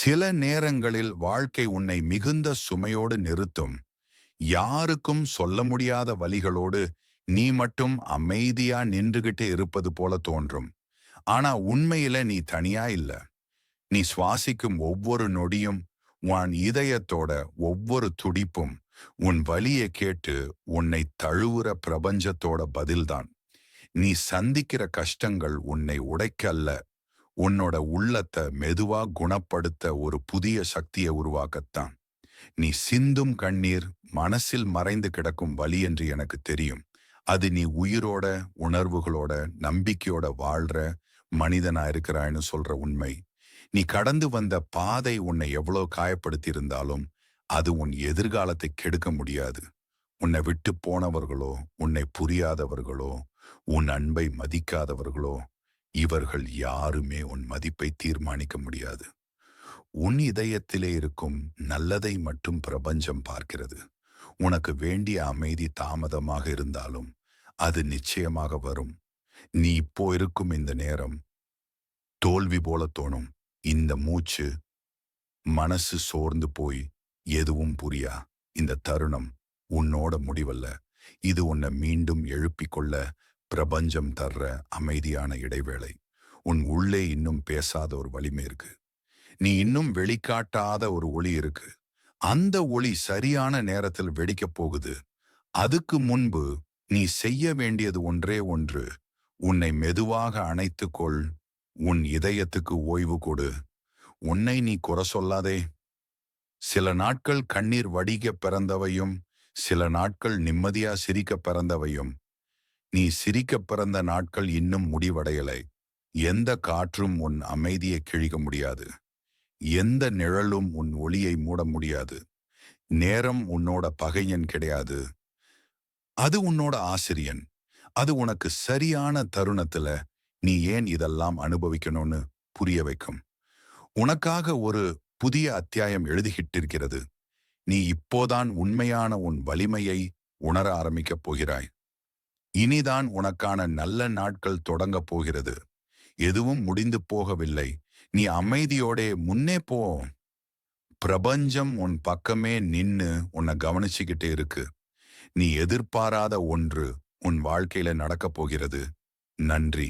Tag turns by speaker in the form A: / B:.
A: சில நேரங்களில் வாழ்க்கை உன்னை மிகுந்த சுமையோடு நிறுத்தும். யாருக்கும் சொல்ல முடியாத வழிகளோடு நீ மட்டும் அமைதியா நின்றுகிட்டு இருப்பது போல தோன்றும். ஆனா உண்மையில நீ தனியா இல்ல. நீ சுவாசிக்கும் ஒவ்வொரு நொடியும் உன் இதயத்தோட ஒவ்வொரு துடிப்பும் உன் வலியை கேட்டு உன்னை தழுவுற பிரபஞ்சத்தோட பதில்தான். நீ சந்திக்கிற கஷ்டங்கள் உன்னை உடைக்கல்ல. உன்னோட உள்ளத்தை மெதுவா குணப்படுத்த ஒரு புதிய சக்தியை உருவாக்கத்தான். நீ சிந்தும் கண்ணீர் மனசில் மறைந்து கிடக்கும் வழி என்று எனக்கு தெரியும். அது நீ உயிரோட உணர்வுகளோட நம்பிக்கையோட வாழ்ற மனிதனா இருக்கிறாய்னு சொல்ற உண்மை. நீ கடந்து வந்த பாதை உன்னை எவ்வளவு காயப்படுத்தி இருந்தாலும் அது உன் எதிர்காலத்தை கெடுக்க முடியாது. உன்னை விட்டு போனவர்களோ உன்னை புரியாதவர்களோ உன் அன்பை மதிக்காதவர்களோ இவர்கள் யாருமே உன் மதிப்பை தீர்மானிக்க முடியாது. உன் இதயத்திலே இருக்கும் நல்லதை மட்டும் பிரபஞ்சம் பார்க்கிறது. உனக்கு வேண்டிய அமைதி தாமதமாக இருந்தாலும் அது நிச்சயமாக வரும். நீ இப்போ இருக்கும் இந்த நேரம் தோல்வி போல தோணும். இந்த மூச்சு மனசு சோர்ந்து போய் எதுவும் புரியா. இந்த தருணம் உன்னோட முடிவல்ல. இது உன்னை மீண்டும் எழுப்பிக் கொள்ள பிரபஞ்சம் தர்ற அமைதியான இடைவேளை. உன் உள்ளே இன்னும் பேசாத ஒரு வலிமை இருக்கு. நீ இன்னும் வெளிக்காட்டாத ஒரு ஒளி இருக்கு. அந்த ஒளி சரியான நேரத்தில் வெடிக்கப் போகுது. அதுக்கு முன்பு நீ செய்ய வேண்டியது ஒன்றே ஒன்று. உன்னை மெதுவாக அணைத்துக்கொள் உன் இதயத்துக்கு ஓய்வு கொடு. உன்னை நீ குறை சொல்லாதே. சில நாட்கள் கண்ணீர் வடிக்க பிறந்தவையும் சில நாட்கள் நிம்மதியா சிரிக்க பிறந்தவையும் நீ சிரிக்க பிறந்த நாட்கள் இன்னும் முடிவடையலை. எந்த காற்றும் உன் அமைதியை கிழிக்க முடியாது. எந்த நிழலும் உன் ஒளியை மூட முடியாது. நேரம் உன்னோட பகையன் கிடையாது. அது உன்னோட ஆசிரியன். அது உனக்கு சரியான தருணத்துல நீ ஏன் இதெல்லாம் அனுபவிக்கணும்னு புரிய வைக்கும். உனக்காக ஒரு புதிய அத்தியாயம் எழுதிக்கிட்டிருக்கிறது. நீ இப்போதான் உண்மையான உன் வலிமையை உணர ஆரம்பிக்கப் போகிறாய். இனிதான் உனக்கான நல்ல நாட்கள் தொடங்கப் போகிறது. எதுவும் முடிந்து போகவில்லை. நீ அமைதியோடே முன்னே போ. பிரபஞ்சம் உன் பக்கமே நின்னு உன்னை கவனிச்சுக்கிட்டே இருக்கு. நீ எதிர்பாராத ஒன்று உன் வாழ்க்கையில நடக்கப் போகிறது. நன்றி.